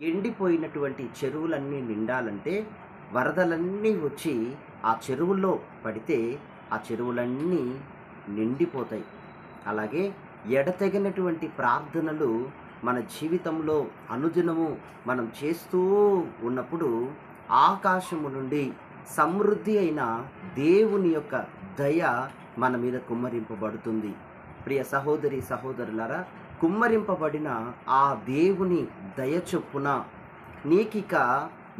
ఎండిపోయినటువంటి చెరువులన్నీ నిండాలంటే వరదలన్నీ వచ్చి ఆ చెరువుల్లో పడితే ఆ చెరువులన్నీ నిండిపోతాయి. అలాగే ఎడతెగనటువంటి ప్రార్థనలు మన జీవితంలో అనుదినము మనం చేస్తూ ఉన్నప్పుడు ఆకాశము నుండి సమృద్ధి అయిన దేవుని యొక్క దయ మన మీద కుమ్మరింపబడుతుంది. ప్రియ సహోదరి సహోదరులారా కుమ్మరింపబడిన ఆ దేవుని దయ చొప్పున నీకిక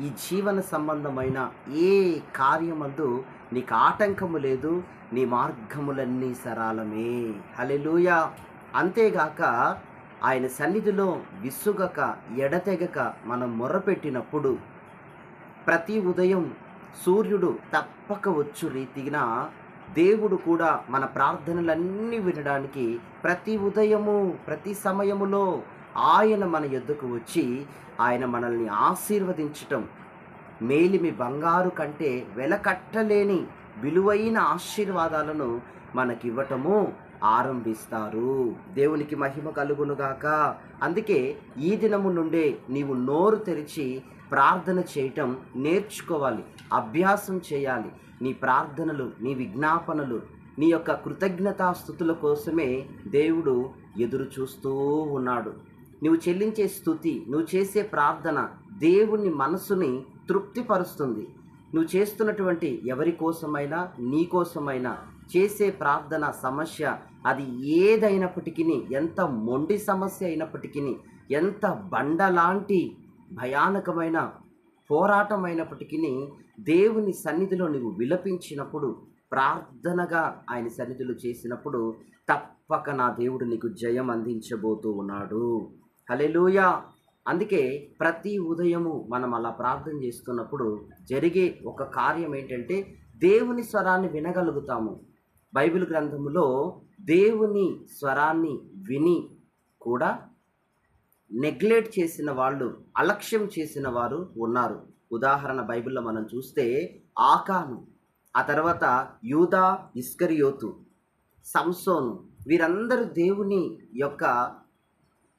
ఈ జీవన సంబంధమైన ఏ కార్యమందు నీకు ఆటంకము లేదు నీ మార్గములన్నీ సరళమే. హలెలూయ అంతేగాక ఆయన సన్నిధిలో విసుగక ఎడతెగక మనం మొర్రపెట్టినప్పుడు ప్రతి ఉదయం సూర్యుడు తప్పక వచ్చు రీతిన దేవుడు కూడా మన ప్రార్థనలన్నీ వినడానికి ప్రతి ఉదయము ప్రతి సమయములో ఆయన మన యొద్దకు వచ్చి ఆయన మనల్ని ఆశీర్వదించటం. మేలిమి బంగారు కంటే వెలకట్టలేని విలువైన ఆశీర్వాదాలను మనకివ్వటము ఆరంభిస్తారు. దేవునికి మహిమ కలుగునుగాక అందుకే ఈ దినము నుండే నీవు నోరు తెరిచి ప్రార్థన చేయటం నేర్చుకోవాలి అభ్యాసం చేయాలి. నీ ప్రార్థనలు నీ విజ్ఞాపనలు నీ యొక్క కృతజ్ఞతాస్థుతుల కోసమే దేవుడు ఎదురు చూస్తూ ఉన్నాడు. నువ్వు చెల్లించే స్థుతి నువ్వు చేసే ప్రార్థన దేవుని మనసుని తృప్తిపరుస్తుంది. నువ్వు చేస్తున్నటువంటి ఎవరి కోసమైనా నీ కోసమైనా చేసే ప్రార్థన సమస్య అది ఏదైనప్పటికీ ఎంత మొండి సమస్య అయినప్పటికీ ఎంత బండలాంటి భయానకమైన పోరాటం అయినప్పటికీ దేవుని సన్నిధిలో నువ్వు విలపించినప్పుడు ప్రార్థనగా ఆయన సన్నిధిలో చేసినప్పుడు తప్పక నా దేవుడు నీకు జయం అందించబోతూ ఉన్నాడు. హలెలూయా అందుకే ప్రతి ఉదయము మనం అలా ప్రార్థన చేస్తున్నప్పుడు జరిగే ఒక కార్యం ఏంటంటే దేవుని స్వరాన్ని వినగలుగుతాము. బైబిల్ గ్రంథములో దేవుని స్వరాన్ని విని కూడా నెగ్లెక్ట్ చేసిన వాళ్ళు అలక్ష్యం చేసిన వారు ఉన్నారు. ఉదాహరణ బైబిల్లో మనం చూస్తే ఆకాను ఆ తర్వాత యూదా ఇస్కరియోతు సంసోను వీరందరూ దేవుని యొక్క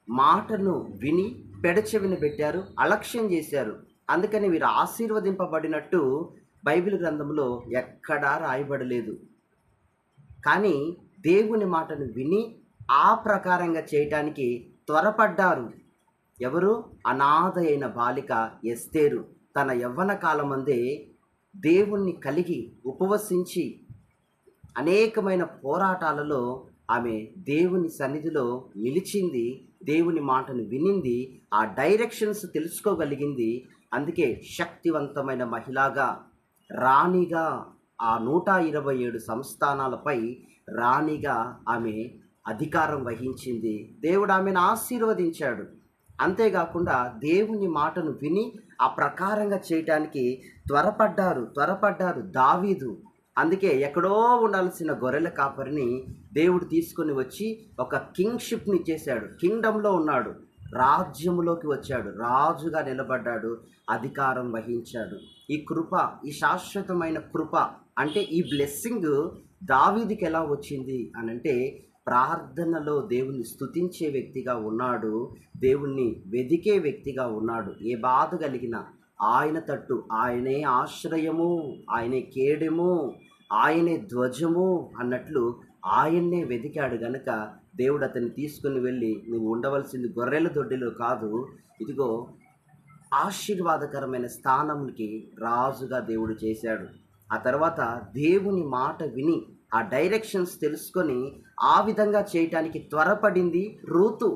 మాటను విని పెడచెవిని పెట్టారు అలక్ష్యం చేశారు. అందుకని వీరు ఆశీర్వదింపబడినట్టు బైబిల్ గ్రంథంలో ఎక్కడా రాయబడలేదు. కానీ దేవుని మాటను విని ఆ ప్రకారంగా చేయటానికి త్వరపడ్డారు. ఎవరు? అనాథ అయిన బాలిక ఎస్తేరు తన యవ్వన కాలమందే దేవుణ్ణి కలిగి ఉపవసించి అనేకమైన పోరాటాలలో ఆమె దేవుని సన్నిధిలో నిలిచింది దేవుని మాటను వినింది ఆ డైరెక్షన్స్ తెలుసుకోగలిగింది. అందుకే శక్తివంతమైన మహిళగా రాణిగా ఆ నూట ఇరవై ఏడు సంస్థానాలపై రాణిగా ఆమె అధికారం వహించింది. దేవుడు ఆమెను ఆశీర్వదించాడు. అంతేకాకుండా దేవుని మాటను విని ఆ ప్రకారంగా చేయటానికి త్వరపడ్డారు త్వరపడ్డారు దావీదు. అందుకే ఎక్కడో ఉండాల్సిన గొర్రెల కాపరిని దేవుడు తీసుకొని వచ్చి ఒక కింగ్షిప్ని చేశాడు. కింగ్డంలో ఉన్నాడు. రాజ్యములోకి వచ్చాడు. రాజుగా నిలబడ్డాడు. అధికారం వహించాడు. ఈ కృప ఈ శాశ్వతమైన కృప అంటే ఈ బ్లెస్సింగ్ దావీదికి ఎలా వచ్చింది అనంటే ప్రార్థనలో దేవుణ్ణి స్తుతించే వ్యక్తిగా ఉన్నాడు దేవుణ్ణి వెదికే వ్యక్తిగా ఉన్నాడు. ఏ బాధ కలిగిన ఆయన తట్టు ఆయనే ఆశ్రయము ఆయనే కేడెము ఆయనే ధ్వజము అన్నట్లు ఆయన్నే వెతికాడు గనక దేవుడు అతన్ని తీసుకుని వెళ్ళి నువ్వు ఉండవలసింది గొర్రెల దొడ్డిలో కాదు ఇదిగో ఆశీర్వాదకరమైన స్థానంకి రాజుగా దేవుడు చేశాడు. ఆ తర్వాత దేవుని మాట విని ఆ డైరెక్షన్స్ తెలుసుకొని ఆ విధంగా చేయటానికి త్వరపడింది రూతు.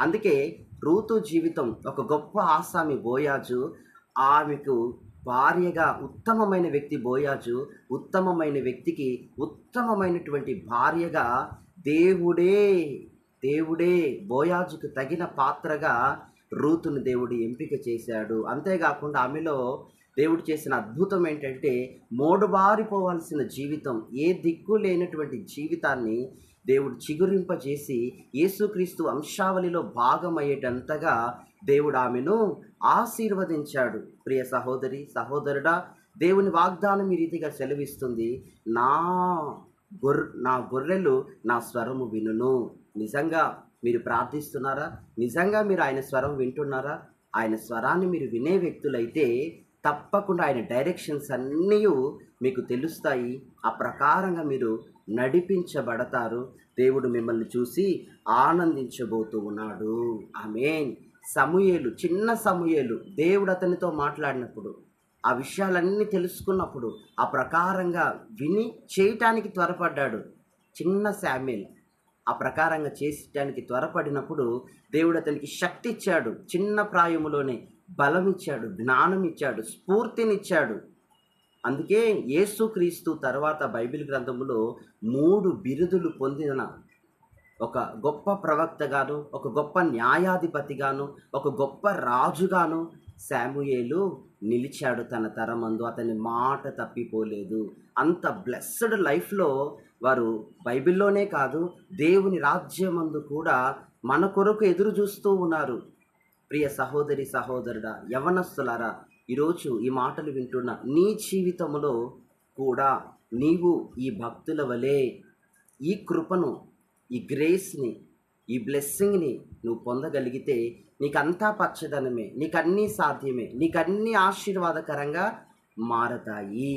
అందుకే రూతు జీవితం ఒక గొప్ప ఆసామి బోయాజు ఆమెకు భార్యగా ఉత్తమమైన వ్యక్తి బోయాజు ఉత్తమమైన వ్యక్తికి ఉత్తమమైనటువంటి భార్యగా దేవుడే దేవుడే బోయాజుకు తగిన పాత్రగా రూతును దేవుడు ఎంపిక చేశాడు. అంతేకాకుండా ఆమెలో దేవుడు చేసిన అద్భుతం ఏంటంటే మోడుబారిపోవాల్సిన జీవితం ఏ దిక్కు లేనటువంటి జీవితాన్ని దేవుడు చిగురింపజేసి యేసుక్రీస్తు వంశావళిలో భాగమయ్యేటంతగా దేవుడు ఆమెను ఆశీర్వదించాడు. ప్రియ సహోదరి సహోదరుడా దేవుని వాగ్దానం ఈ రీతిగా సెలవిస్తుంది. నా గొర్రె నా గొర్రెలు నా స్వరము వినును. నిజంగా మీరు ప్రార్థిస్తున్నారా? నిజంగా మీరు ఆయన స్వరం వింటున్నారా? ఆయన స్వరాన్ని మీరు వినే వ్యక్తులైతే తప్పకుండా ఆయన డైరెక్షన్స్ అన్నీ మీకు తెలుస్తాయి. ఆ ప్రకారంగా మీరు నడిపించబడతారు. దేవుడు మిమ్మల్ని చూసి ఆనందించబోతూ ఉన్నాడు. ఆమెన్. సమూయేలు చిన్న సమూయేలు దేవుడు అతనితో మాట్లాడినప్పుడు ఆ విషయాలన్నీ తెలుసుకున్నప్పుడు ఆ ప్రకారంగా విని చేయటానికి త్వరపడ్డాడు చిన్న శామ్యుల్ ఆ ప్రకారంగా చేసటానికి త్వరపడినప్పుడు దేవుడు అతనికి శక్తి ఇచ్చాడు చిన్న ప్రాయములోనే. బలం ఇచ్చాడు జ్ఞానం ఇచ్చాడు స్ఫూర్తినిచ్చాడు. అందుకే యేసుక్రీస్తు తర్వాత బైబిల్ గ్రంథంలో మూడు బిరుదులు పొందిన ఒక గొప్ప ప్రవక్తగాను ఒక గొప్ప న్యాయాధిపతిగాను ఒక గొప్ప రాజుగాను శాముయేలు నిలిచాడు తన తరమందు. అతని మాట తప్పిపోలేదు. అంత బ్లెస్డ్ లైఫ్లో వారు బైబిల్లోనే కాదు దేవుని రాజ్యమందు కూడా మన కొరకు ఎదురు చూస్తూ ఉన్నారు. ప్రియ సహోదరి సహోదరుడా యవనస్తులారా ఈరోజు ఈ మాటలు వింటున్న నీ జీవితంలో కూడా నీవు ఈ భక్తుల వలె ఈ కృపను ఈ గ్రేస్ని ఈ బ్లెస్సింగ్ని నువ్వు పొందగలిగితే నీకంతా పచ్చదనమే నీకన్నీ సాధ్యమే నీకన్నీ ఆశీర్వాదకరంగా మారతాయి.